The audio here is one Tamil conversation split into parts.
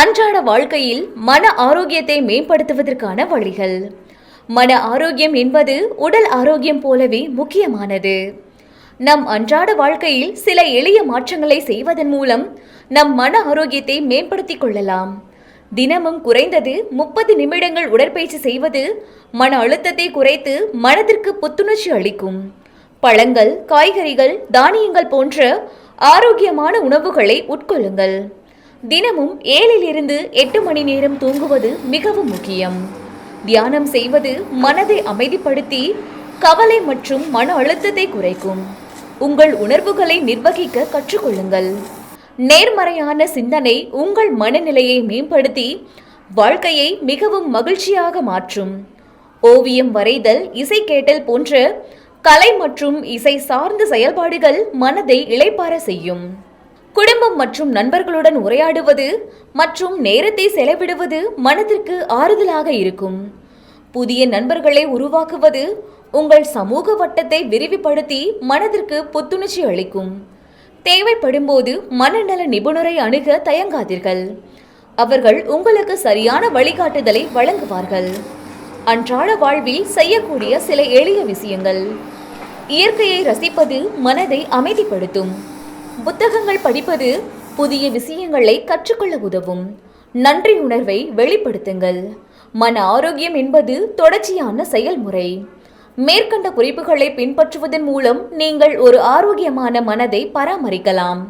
அன்றாட வாழ்க்கையில் மன ஆரோக்கியத்தை மேம்படுத்துவதற்கான வழிகள். மன ஆரோக்கியம் என்பது உடல் ஆரோக்கியம் போலவே முக்கியமானது. நம் அன்றாட வாழ்க்கையில் சில எளிய மாற்றங்களை செய்வதன் மூலம் நம் மன ஆரோக்கியத்தை மேம்படுத்திக் கொள்ளலாம். தினமும் குறைந்தது முப்பது நிமிடங்கள் உடற்பயிற்சி செய்வது மன அழுத்தத்தை குறைத்து மனதிற்கு புத்துணர்ச்சி அளிக்கும். பழங்கள் காய்கறிகள் தானியங்கள் போன்ற ஆரோக்கியமான உணவுகளை உட்கொள்ளுங்கள். தினமும் ஏழிலிருந்து எட்டு மணி நேரம் தூங்குவது மிகவும் முக்கியம். தியானம் செய்வது மனதை அமைதிப்படுத்தி கவலை மற்றும் மன அழுத்தத்தை குறைக்கும். உங்கள் உணர்வுகளை நிர்வகிக்க கற்றுக்கொள்ளுங்கள். நேர்மறையான சிந்தனை உங்கள் மனநிலையை மேம்படுத்தி வாழ்க்கையை மிகவும் மகிழ்ச்சியாக மாற்றும். ஓவியம் வரைதல் இசை கேட்டல் போன்ற கலை மற்றும் இசை சார்ந்த செயல்பாடுகள் மனதை இளைப்பார செய்யும். குடும்பம் மற்றும் நண்பர்களுடன் உரையாடுவது மற்றும் நேரத்தை செலவிடுவது மனதிற்கு ஆறுதலாக இருக்கும். புதிய நண்பர்களை உருவாக்குவது உங்கள் சமூக வட்டத்தை விரிவுபடுத்தி மனதிற்கு புத்துணர்ச்சி அளிக்கும். தேவைப்படும்போது மனநல நிபுணரை அணுக தயங்காதீர்கள். அவர்கள் உங்களுக்கு சரியான வழிகாட்டுதலை வழங்குவார்கள். அன்றாட வாழ்வில் செய்யக்கூடிய சில எளிய விஷயங்கள். இயற்கையை ரசிப்பது மனதை அமைதிப்படுத்தும். புத்தகங்கள் படிப்பது புதிய விஷயங்களை கற்றுக்கொள்ள உதவும். நன்றி உணர்வை வெளிப்படுத்துங்கள். மன ஆரோக்கியம் என்பது தொடர்ச்சியான செயல்முறை. மேற்கண்ட குறிப்புகளை பின்பற்றுவதன் மூலம் நீங்கள் ஒரு ஆரோக்கியமான மனதை பராமரிக்கலாம்.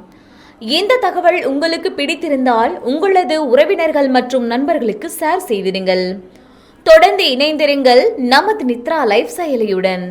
இந்த தகவல் உங்களுக்கு பிடித்திருந்தால் உங்களது உறவினர்கள் மற்றும் நண்பர்களுக்கு ஷேர் செய்திருங்கள் தொடர்ந்து இணைந்திருங்கள் நமது நித்ரா லைஃப் செயலியுடன்.